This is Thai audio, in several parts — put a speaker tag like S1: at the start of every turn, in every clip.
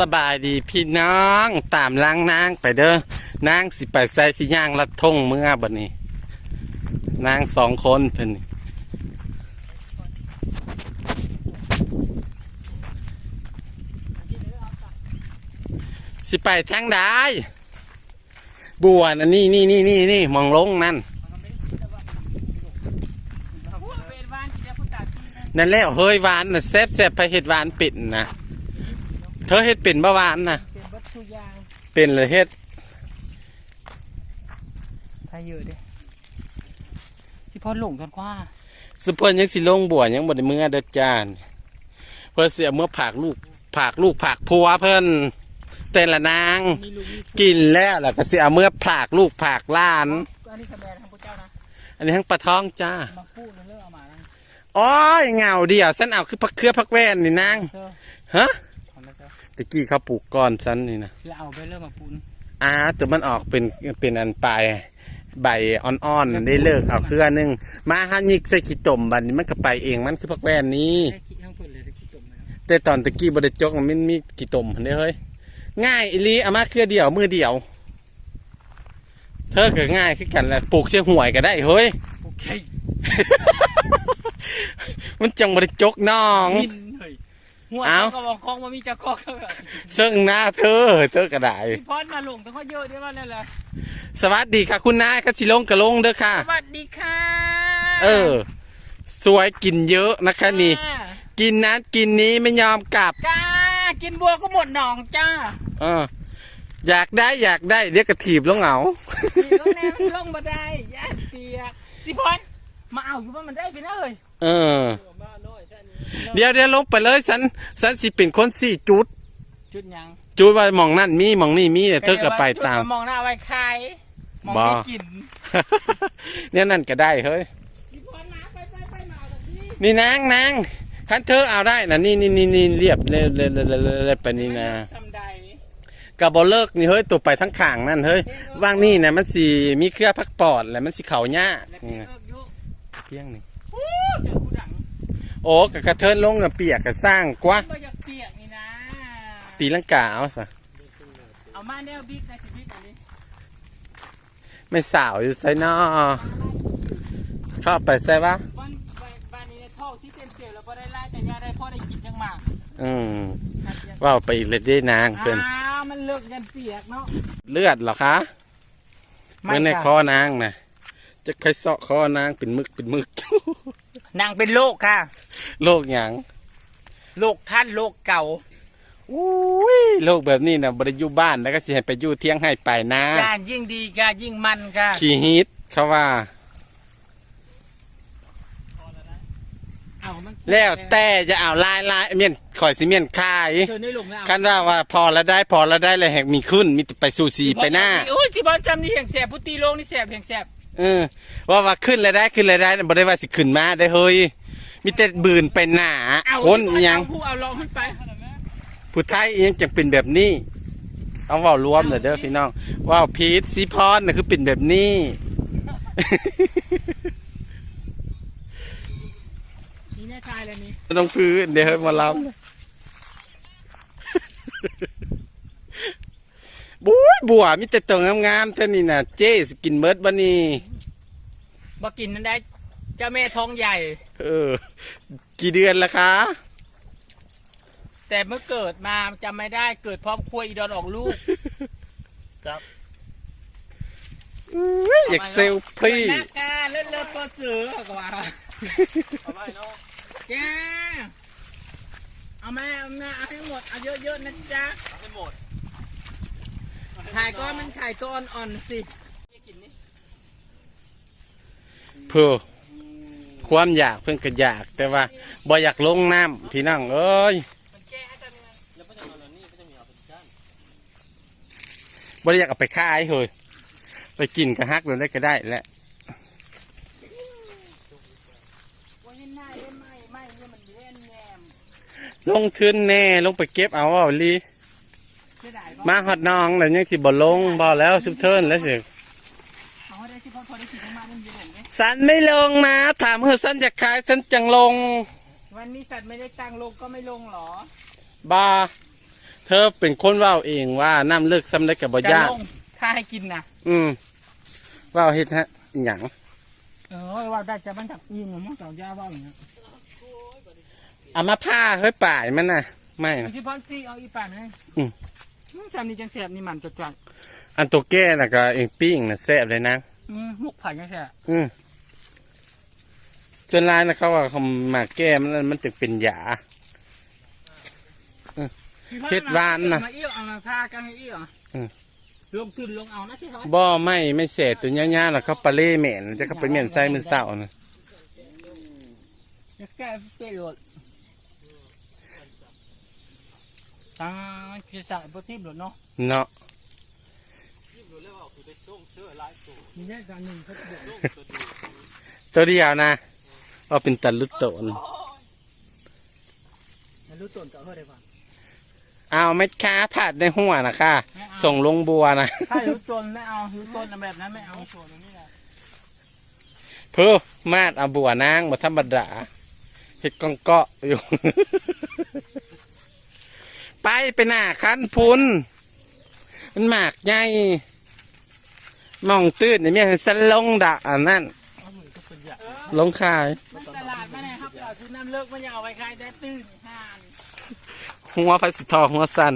S1: สบายดีพี่น้องตามล้างนางไปเด้อนางสิไปใส่สิย่างลัดทงเมื่อบัดนี้ นางสองคนเพิ่นสิไปทางใดบัวนะนี่นี่นี่นี่นี่มองลงนั่นนั่นแหละเฮ้ยหวานนะแซ่บแซ่บไปเห็ดหวานปิ่นนะ เธอเห็ดปิ่นบ่หวานนะ
S2: เป็นวัตถุยาง
S1: เป็นเลยเฮ็ด
S2: ถ้าเยอะเด้ที่พ่อหลงกันกว่า
S1: สุเพิ่นยังสิลงบัวยังบ่ได้เมื่อเด้อจานเพิ่นเสียเมื่อผากลูกผากลูกผากผัวเพิ่นแต่ละนาง
S2: มีลูกมี
S1: กินแล้วแล้วก็สิเอาเมื่อผากลูกผากหล้าน
S2: อันนี้สแบนทางพระเจ้านะ
S1: อันนี้ทั้งปลาท้องจ้า
S2: มาพูดแล้วเลิกเอามานั่ง
S1: อ้อยเหงาเดียวฉันเอาคือพักเครือพักแว่นนี่นาง
S2: เซอร์
S1: ฮะ
S2: เอามาเซอร์
S1: ตะกี้เขาปลูกก่อนฉันนี่นะ
S2: แล้วเอาไปเริ่มมาพูน
S1: อ่าแต่มันออกเป็นเป็นอันปลายใบอ่อนๆได้เลิกเอาเครือหนึงมาหันยิกใส่ขี้ตมบัดนี้มันก็ไปเองมันคือพักแว่นนี้
S2: ได้คิดทั้งเปิดเลยได้คิดตกมาแล้ว
S1: แต่ตอนตะกี้บไดจกมันมีกี่ตมเด้เฮ้ยง่ายอีหลีเอามาเครือเดียวมือเดียว เธอก็ง่ายคือกันแหละปลูกเชี่ยหวยก็ได้เฮ้ย
S2: โอเค
S1: มันจังบไดจกน้อง
S2: กินเลย หัว
S1: เอา
S2: ก็บอกคล้องมามีเจ้าคอกเท่าไหร่
S1: ซึ่งหน้าเธอเธอก็ได้
S2: พี่พอดมาหลงแต่เขาเยอะด้วยว่านั่นแหละ
S1: สวัสดีค่ะ คุณนายคัชิลงกระลงเด้อค่ะ
S2: สวัสดีค่ะ
S1: เออ สวยกินเยอะนะคะนี่
S2: จ้า
S1: กินนั้นกินนี้ไม่ยอมกลับ
S2: จ้ากินบัวก็หมดหนองจ้า
S1: เออ อยากได้อยากได้เรียกกระถีบลงเอา
S2: มีต้องแนมลงมาได้ย่าเตียกพี่พอดมาเอาอยู่ว่ามันได้ไปนะเอ้ย
S1: เออ เดี๋ยวเดี๋ยวลงไปเลยฉันฉันสิเป็นคนสี่จุด
S2: จุดหยัง
S1: จุดว่าหมองนั่นมีหมองนี่มีแต่เธอก็ไปตาม
S2: จุดมองหน้าไว้ใครมอง
S1: บ่
S2: ไม่กิน
S1: เนี่ยนั่นก็ได้เฮ้ย
S2: พี่พรมาไปไปไปมาเอาแบบนี้
S1: นี่นางนางคันเธอเอาได้นะนี่นี่นี่นี่เรียบเลยเลยเลยเลยเลยไปนี่นะ
S2: ทำใด
S1: กับบอเลิกนี่เฮ้ยตัวไปทั้งข่างนั่นเฮ้ยว่างนี่นะมันสีมีเครือพักปอดแล้วมันสีเขาหญ้า
S2: แล้ว
S1: นี่
S2: พี่
S1: นะ
S2: เอิกยุ
S1: เพียงนี่
S2: โอ้เจอผู้ดัง
S1: โอ้กะกระเทินลงน่ะเปียกกะสร้างกว่า
S2: บ่อยากเปียกนี่นะ
S1: ตีลังกาเอาซะ
S2: เอามาแนวบิ๊กในชีวิตอันนี้
S1: ไม่สาวอยู่ไซนอเข้าไปใส่ปะ
S2: บ้านบ้านนี้ในท่อที่เต็มเสียวแล้วพอได้ไล่แต่ยาได้พอได้กินจังหมาก
S1: อืม
S2: ครับยัง
S1: ว่าวไปอีกเลยได้นางเพิ่น
S2: อ้าวมันเลิกกันเปียกเนาะ
S1: เลือดเหรอคะเมื่อในคอนางนะจะใครเสาะคอนางเป็นมึกเป็นมึก
S2: นางเป็นโรคค่ะ
S1: โลกหยัง
S2: โรคท่านโรคเก่า
S1: อุ้ยโลกแบบนี้นะบริอยู่บ้านแล้วก็สิให้ไปอยู่เที่ยงให้ไปนะ
S2: การยิ่งดีค่ะยิ่งมันค่ะ
S1: ขี่ฮิตเขาว่า
S2: เอามัน
S1: แล้วแต่จะเอาลายลายเมียนข่อยสิเมียนคาย
S2: เธอในหลงแล้ว
S1: คันว่าว่าพอแล้วได้พอแล้วได้เลยแหกมีขึ้นมีแต่ไปสู่สีไปหน้า
S2: โอ้ยที่บ้านจำนี่แห่งแสบพุตีโลงนี่แสบแห่งแสบ
S1: เออว่าว่าขึ้นแล้วได้ขึ้นแล้วได้บ่ได้ว่าสิขึ้นมาได้เฮ้ย มีแต่บืนไปหน้า
S2: เอา
S1: คนอิหยัง
S2: เอาผู้เอาลองขึ้นไป
S1: ผู้ไทยอิหยังจังเป็นแบบนี้เอาเว่ารวมเลยเด้อพี่น้องเว่าวพีทซีพรน่ะคือเป็นแบบนี้
S2: นี่แน่ชายเลยนี่
S1: ต้องพื้นเดี๋ยวให้มาลำบุ้ยบัวมีแต่ตัวงามๆเท่านี้น่ะ เจ๊สกินเมิร์ดบันนี่
S2: บ่กินนั่นได้ เจ้าแม่ท้องใหญ่
S1: เออ กี่เดือนละคะ
S2: แต่เมื่อเกิดมาจำไม่ได้เกิดพร้อมครัวอีดอนออกลูกครับ
S1: อุ๊ยอยากเซลพรี
S2: นักการเลิศเลิศตัวเสือก็ว่าเอาไปเนาะจ้าเอามาเอามาเอาให้หมดเอาเยอะๆนะจ๊ะเอาให้หมดถ่ายก้อนมันถ่ายตัวอ่อนๆสิ
S1: เพื่อ ความอยากเพิ่งก็อยาก แต่ว่าบ่อยากลงน้ำพี่น้องเอ้ยบ่ได้อยากเอาไปขายเฮ้ยไปกินกระฮักเลยได้ก็ได้แหละ
S2: วันนี้หน้าเล่นไม่ไม่เนี่ยมันเล่นแยม
S1: ลงทุนแน่ลงไปเก็บเอาเอาลีมาฮอดน้องแล้วยังสิบ่ลงบ่แล้วซุบเทินแล้วสิ สันไม่ลงนะ ถามเฮอสันจะขายสันจังลง
S2: วันนี้สัตว์ไม่ได้ตังค์ลงก็ไม่ลงหรอ
S1: บ่เธอเป็นคนเว่าเองว่าน้ำเลิกซ้ำได้กับบ่
S2: จะ
S1: ยาก
S2: ลงถ้าให้กินนะ
S1: อืมเว่าเฮ็ดฮะอหย่าง
S2: เออว่าได้จะมันจากยิงมันจากยาว่าอย่างเงี้ย
S1: เอามาผ้าเฮ้ยป่ายมันน่ะ ไม่นะ
S2: ที่พ่อซีเอาอีป่านให้
S1: อืม
S2: จำนี่จังแสบนี่มันจัดจัด
S1: อันตัวแก้น่ะก็เองปิ้งน่ะแซ่บเลยนะ
S2: อืมมุกไผ่จังแสบ
S1: อืม จนร้ายนะเขาว่าเขามาแก้มันมันจึงเป็นยา เฮ็ดหวานน่ะ
S2: มาเอี้ยวเอามาพากันเอี้ยว
S1: อืม
S2: ลงทุนลงเอานะที่เขา
S1: บ่ไม่ไม่เสร็จตัวย่าๆแล้วเขาปลาเล่เหม็นจะเขาไปเหม็นใส่มือเสานะ
S2: จะแก้เปรี้ยวตาคือสายโปรตีนหลดเนาะ
S1: เนาะ
S2: มีแค่การหนึ่งเขาจะบอก
S1: ตัวเดียวนะ เอาเป็นตะลุตโตน
S2: ไม่รู้ต้นจะเอาเท่าไรบ้าง
S1: เอาเม็ดค้าผัดในหัวนะค่ะ ส่งลงบัวนะ
S2: ถ้ารู้ต้นไม่เอารู้ต้นแบบนั้นไม่เอาส่วนนี้แหละ
S1: เพื่อมาดเอาบัวนางมาธรรมดาเห็ดกองเกาะอยู่ ไปไปหน้าคันพุนมันหมากใหญ่มองตื้นในเมียสลงดะอันนั้น ลงขาย
S2: มันตลาดมาเนี่ยครับเราซื้อน้ำเลิกมันจะเอาไว้ขายได้ตื้นห่าน
S1: หัวพัสทองหัวสัน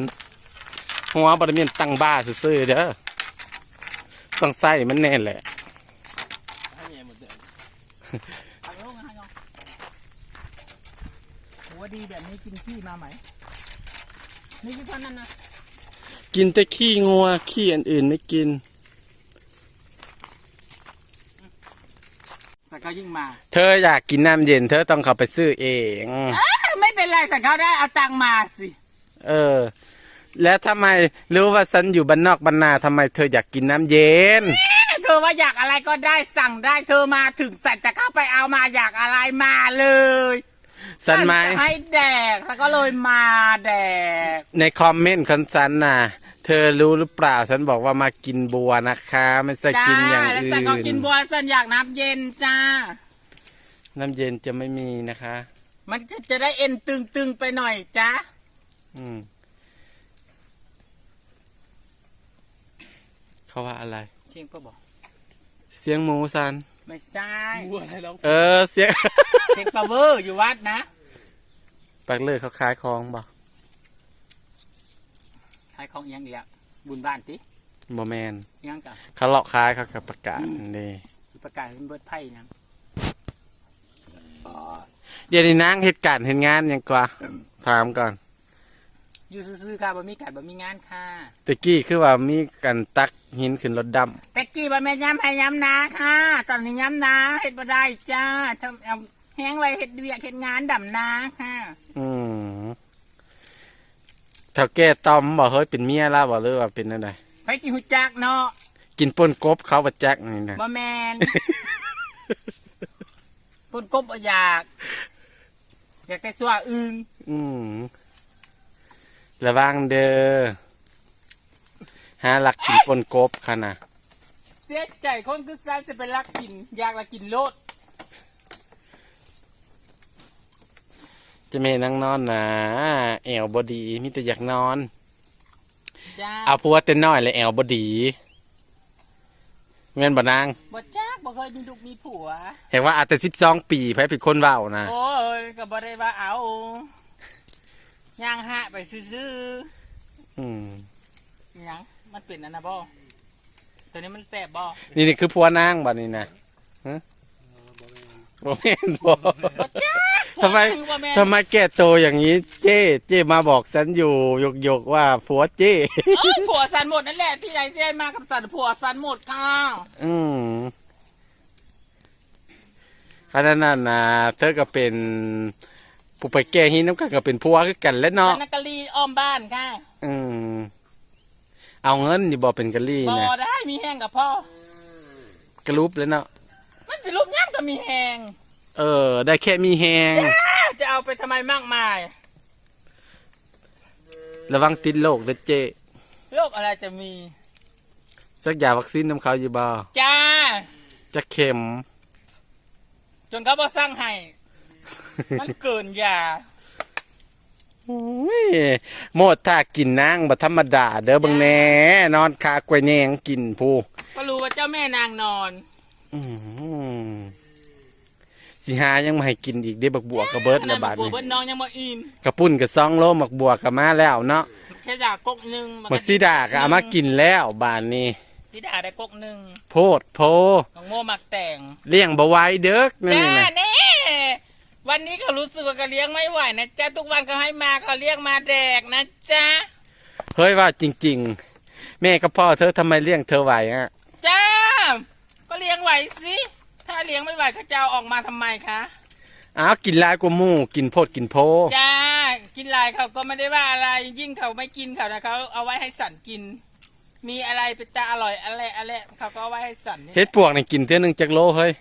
S1: หัวบริเวณตั้งบ้าซื่อๆเด้อต้องใส่มันแน่แหละ
S2: เอาลงให้เนาะหัวดีแบบนี้กินขี้มาไหมนี่คือเท่านั้นนะ
S1: กินแต่ขี้งัวขี้อันอื่นไม่กิน
S2: สักเขายิ่งมา
S1: เธออยากกินน้ำเย็น เธอต้องเข้าไปซื้อเอง
S2: ไม่เป็นไรสักเขาได้เอาตังค์มาสิ
S1: เออ แล้วทำไมรู้ว่าฉันอยู่บ้านนอกบ้านนาทำไมเธออยากกินน้ำเย็น
S2: เธอว่าอยากอะไรก็ได้สั่งได้ เธอมาถึงสัตว์จะเข้าไปเอามาอยากอะไรมาเลย
S1: ฉันไหม
S2: จะให้แดกแล้วก็เลยมาแดก
S1: ในคอมเมนต์ของฉันน่ะ เธอรู้หรือเปล่าฉันบอกว่ามากินบัวนะคะไม่ใช่กินอย่าง
S2: แล้ว
S1: อื่
S2: สันก็กิน
S1: น
S2: บัวสันอยากน้ำเย็นจ้า
S1: น้ำเย็นจะไม่มีนะคะ
S2: มันจะจะได้เอ็นตึงๆไปหน่อยจ้า
S1: อืมเขาว่าอะไร
S2: เชียงก็บอก
S1: เสียงหมูสัน
S2: ไม่ใช่
S1: เออเสียง
S2: เชียงปลาเวอร์อยู่วัดนะ
S1: ปักเลิกเขาขายของบ่
S2: ขายของอิหยังเดียวบุญบ้านติ
S1: บ่แมน
S2: อิหยังกับ
S1: เขาเลาะขายเขากับประกาศนี่
S2: ประกาศเป็นเบิดไพ่ยัง
S1: เดี๋ยวนี้นางเหตุการณ์เห็นงานหยังกว่าถามก่อน
S2: อยู่ซื่อๆค่ะบ่มีการบ่มีงานค่ะ
S1: ตะกี้คือว่ามีกันตักหินขึ้นรถด
S2: แต่กี้บ่แม่นย้ำให้ย้ำนาค่ะ ตอนนี้ย้ำนาเฮ็ดบ่ได้จ้าทำเอาแห้งไว้เฮ็ดเวียกเฮ็ดงานดำนาค่ะำ
S1: อืม เท่าแก่ตอมบอกเฮ้ยเป็นเมียแล้วบอกหรือว่าเป็นอะไร
S2: ไปกินหุจักเนาะ
S1: กินป่นกบเขาประจักนี่นะ
S2: บ่แมนปุ่นกบบ่อยาก อยากแต่สัวอึง
S1: อืมระวังเด้อหาหลักกินป่นกบค่ะนะ
S2: เสียใจคนคือสร้างจะไปรักกิน อยากละกินโลด
S1: จะเมนั่งนอนนะแอวบดีมีแต่อยากนอน
S2: จ้า
S1: เอาพัวเต้นน้อยเลยแอวบดีเงินบ่นาง
S2: บ่จ้าบ่เคยมีลูกมีผัว
S1: เห็นว่าอาจจะสิบสองปีไผเป็นคนเว้านะ
S2: โอ้ยก็บ่ได้ว่าเอาย่างหะไปซื่อ
S1: อืม
S2: ๆอิหยังมันเป็นอันนะบ่ตัวนี้มันแสบบ่
S1: นี่นี่คือพัวนางบ่นี่นะฮะบ่แม่นบ่
S2: บ่จ้า
S1: ทำไม
S2: บ่แม่น
S1: ทำไมแก่โตอย่างนี้ เจ้ เจ้มาบอกฉันอยู่ยกยกๆว่าผัวเจ้
S2: เอ้ยผัวสันหมดนั่นแหละที่ไหนเสียมากับสันผัวสันหมดค่ะ
S1: อืมขนาดนั้นนะเธอก็เป็นผู้ไปแก่หินน้ำกันก็เป็นผัวคือกันแหล้วเนาะ
S2: นักกะลีอ้อมบ้านค่ะ
S1: อืมเอาเงินอยู่บ่เป็นกะลี่
S2: บ่
S1: นะ
S2: ได้มีแห้งกับพ่อก
S1: ระลุบแล้วเนาะ
S2: มันจะลุกย่ำก็มีแห้ง
S1: เออ ได้แค่มีแหง
S2: จะเอาไปทำไมมากมาย
S1: ระวังติดโรคเด้อเจ้
S2: โรคอะไรจะมี
S1: สักยาวัคซีนน้ำเขาอยู่บ่
S2: จ้า
S1: จะเข็ม
S2: จนเขาบอสร้างให้ มันเกินยา
S1: โอ้ยโมดถ้ากินนางบ่ธรรมดา เด้อเบิ่งแหน่นอนคากล้วยแยงกินผู้
S2: ก็รู้ว่าเจ้าแม่นางนอน
S1: อื้อหือ สิหายังมาให้กินอีกเด้บักบัวกระเบิด
S2: ข
S1: ละ
S2: นาด
S1: บาด
S2: บัว
S1: นี้
S2: เบิ้ลน้องยังมาอิน
S1: กระปุ้นกระซองโลบักบัวก็มาแล้วเนาะ
S2: แค่ด่ากกหนึ่งน
S1: บักซีดาก็เอามากินแล้วบาดนี้
S2: ซีดาได้กกหนึ่ง
S1: โพดโพ
S2: ของโง่มักแต่ง
S1: เลี้ยงบ่ไหว้เด้อนั่น
S2: จ้า
S1: น่ะ
S2: เน่วันนี้เขารู้สึกว่าเขาเลี้ยงไม่ไหวนะจ๊ะทุกวันเขาให้มาเขาเลี้ยงมาแดกนะจ๊ะ
S1: เฮ้ยว่าจริง ๆ แม่กับพ่อเธอทำไมเลี้ยงเธอไหวอะ
S2: จ้าก็เลี้ยงไหวสิ ถ้าเลี้ยงไม่ไหวเขาจะเอาออกมาทำไมคะ
S1: อ้าวกินหลายกว่าหมู่กินโพดกินโพ
S2: จ้ากินหลายเขาก็ไม่ได้ว่าอะไรยิ่งเขาไม่กินเขานะเขาเอาไว้ให้สัตว์กิน มีอะไรเป็นตาอร่อยอะไรอะไรเขาก็เอาไว้ให้สัตว์นี่
S1: เฮ็ดปวกนี่กินเท่านึงจักโลเฮ้ย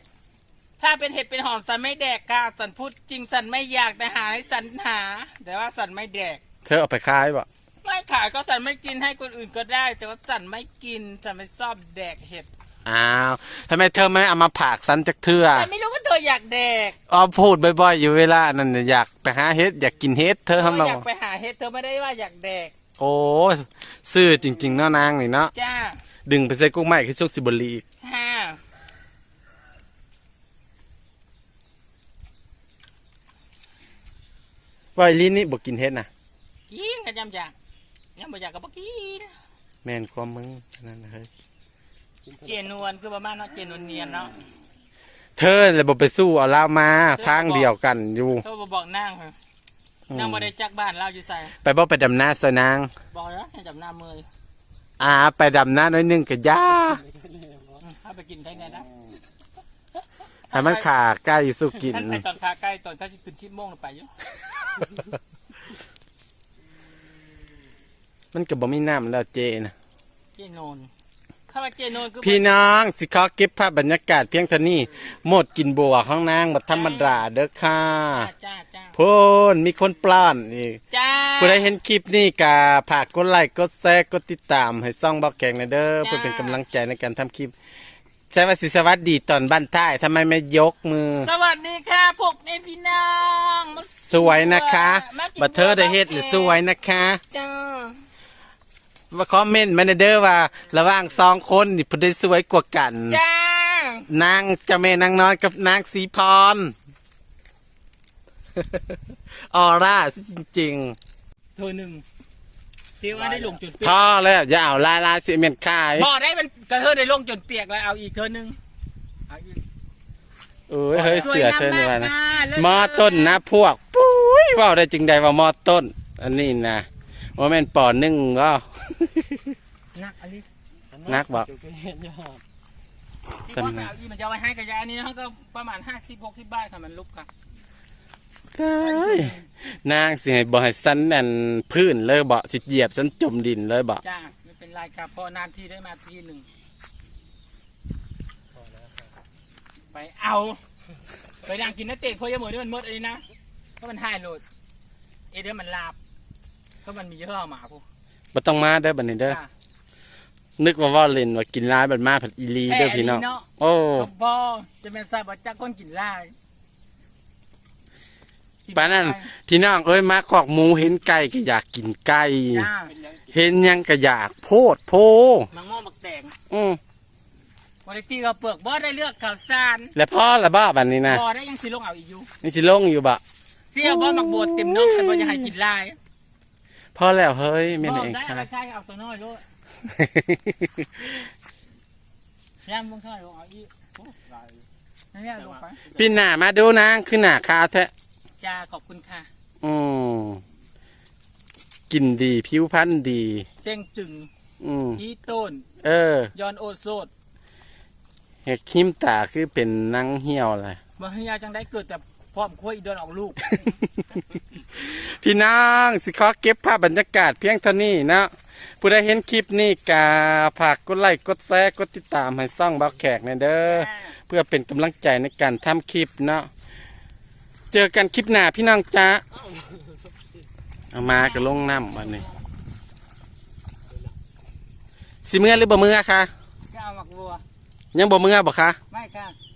S2: ถ้าเป็นเห็ดเป็นหอมสันไม่แดกค่ะสันพูดจริงสันไม่อยากแต่หาให้สันหา แต่ว่าสันไม่แดก
S1: เธอเอาไปขายบ่
S2: ไม่ขายก็สันไม่กินให้คนอื่นก็ได้ แต่ว่าสันไม่กินสันไม่ชอบแดกเห็ด
S1: อ้าวทำไมเธอไม่เอามาผากสันจักเทื่อ
S2: แต่ไม่รู้ว่าเธออยากแดก
S1: อ๋อพูดบ่อยๆอยู่เวลานั้นน่ะอยากไปหาเฮ็ดอยากกินเฮ็ดเธอ
S2: เธอ
S1: ทำมา
S2: อยากไปหาเห็ดเธอไม่ได้ว่าอยากแดก
S1: โอ้ซื่อจริงๆเนาะนางนี่เนาะ
S2: จ้า
S1: ดึงไปใส่กุ้งไม้คือสุกสิบลีอีก
S2: ฮ่า
S1: ว่าอีลินนี่บ่กินเฮ็ดน่ะ
S2: กินกันยำอยากยำบ่อยากก็บ่กิน
S1: แม่นความมึงนั่นนะเฮ้ย
S2: เจนวลคือประมาณเนาะเจนวลเนียนเนาะ
S1: เธอเลยบ่ไปสู้เอาลาวมาทางเดียวกันอยู่
S2: เธอบ่บอกนางเหรอ
S1: อืม
S2: นางบ่ได้จักบ้านเราอยู่ใส่
S1: ไปบ่ไปดำนาซะนาง
S2: บอกแล้วให้จำหน้ามือ
S1: อ่า ไปดำนาหน้อยหนึงก็ย่า
S2: ถ้าไปกินได้ไงนะ
S1: ให้มันขาใกล้สู้กิน
S2: ท่านไปตอนขาใกล้ตอนเขาสิขึ้นชิบโมงแล้วไปอยู่
S1: มันก็บ่มีน้ำแล้วเจนะ
S2: เจนน ถ้าว่าเจนนคือ
S1: พี่น้องสิขอเก็บภาพบรรยากาศเพียงเท่านี้ หมดกินบัวข้างนางบัธรรมดาเด้อค่ะ
S2: จ้าจ้า
S1: พูนมีคนปล้อนอีก
S2: จ้า
S1: ผู้ใดเห็นคลิปนี้ก็ฝากกดไลค์กดแชร์กดติดตาม ให้ซ่องบอกแกงหนะเด้อเพื่อเป็นกำลังใจในการทำคลิปใช่ว่าสิสวัสดีตอนบ้านท้ายทำไมไม่ยกมือ
S2: สวัสดีค่ะพวกในพี่น้องมา
S1: สวยนะคะ
S2: มากิน
S1: บัดเธอได้เฮ็ดหรือสวยนะคะ
S2: จ้า
S1: ว่าคอมเมนต์มาในเด้อว่า ระหว่างสองคนนี่ผู้ใดสวยกว่ากัน
S2: จ้านา
S1: งเจะแม่นางน้อยกับนางสีพร ออร่าจริง
S2: เธอหนึ่งเสียว่าได้ลงจุดเปี
S1: ๆ
S2: ย
S1: พ่อกแล้วอย่าเอาลายลายสีเมียนคาย
S2: พอได้มันกระเทอได้ลงจนเปียกแล้วเอาอีกเธอหนึ่งเอาอีก
S1: เอ้ยเฮ้ยเสือเธอนี่
S2: ส
S1: ว่า
S2: วย
S1: นะ
S2: งามากค่ะเลิศ
S1: มอต้นนะพวก ปุ้ยเว่าได้จริงใดว่ามอต้น อันนี้นะ ว่าแม่นปอหนึ่งก็
S2: นักอะไร
S1: นักบอก
S2: ที่พ่อไปเอาอีมันจะเอาไว้ให้กับยาอันนี้เขาก็ประมาณห้าสิบหกสิบบาทค่ะมันลุกค่ะ
S1: ใช่นางสิให้บ่ให้สันนั่นพื้นเลยบ่สิเหยียบสันจมดินเลยบ่
S2: จ้าไม่เป็นไรครับพอนานทีได้มาทีหนึ่งไปเอาไปดังกินนักเตะเพราะยาหมูนี่มันหมดเลยนะเพราะมันหายโหลดเอเดอร์มันลาบ เพราะมันมีเยอะเอาหมาพวก
S1: บ่ต้องมาเด้อบัดนี้เด้อ
S2: จ้า
S1: นึกว่าว่าเล่นว่ากินร้ายบัดมาผัดอีหลีเด้อพี่น้อง
S2: แหม่ลีเนาะ
S1: โอ้
S2: สมพ่อจะเป็นทราบว่าจักคนกินลาย
S1: ปานนั้นพี่น้องเอ้ยมาขอกหมูเห็นไก่ก็อยากกินไก่
S2: จ้า
S1: เห็นหยังก็อยากโพดโพ
S2: มังโม่มักแตง
S1: อือ
S2: วันที่ก็เปลือกบ่ได้เลือกข่าวสาร
S1: แล้วพ่อละบ้าบัดนี้นะ
S2: บ่ได้ยังสิลงเอาอีกอยู่
S1: นี่สิลงอยู่บ่
S2: เสียบ่มักบวชเต็มนกแต่บ่จะให้กินลาย
S1: พ่อแล้วเฮ้ยแม่น
S2: บ่
S1: เอง
S2: ได้
S1: ค่ะ
S2: อะไรใกล้เอาตัวน้อยโลดย่างมึงค่อยลงเอาอีกโอ้ลายนี่ลงไป
S1: พี่หน้ามาดูนางคือหน้าขาวแท้
S2: จ้าขอบคุณค่ะ
S1: อืมกินดีผิวพรรณดี
S2: เต้งตึง
S1: อืม
S2: อีต้น
S1: เออ
S2: ยอนโอโซด
S1: เห็ดคิมตาคือเป็นนังเหี่ยวเลย
S2: บ่ให้ยาจังได้เกิดแต่ พร้อมคุยอีดอนออกลูก
S1: พี่น้องสิขอเก็บภาพบรรยากาศเพียงเท่านี้เนาะผู้ใดเห็นคลิปนี้กาฝากกดไลค์กดแชร์กดติดตามให้ซ่องบักแขกในอยเด้อเพื่อเป็นกำลังใจในการทำคลิปเนาะเจอกันคลิปหน้าพี่น้องจ้าเอามาก็ลงน้ำวันนี้สิเมื่อหรือบ่เมื่อคะ
S2: ก็เอาหมักบัว
S1: ยังบ่เมื่อบ่คะ
S2: ไม่ค่ะ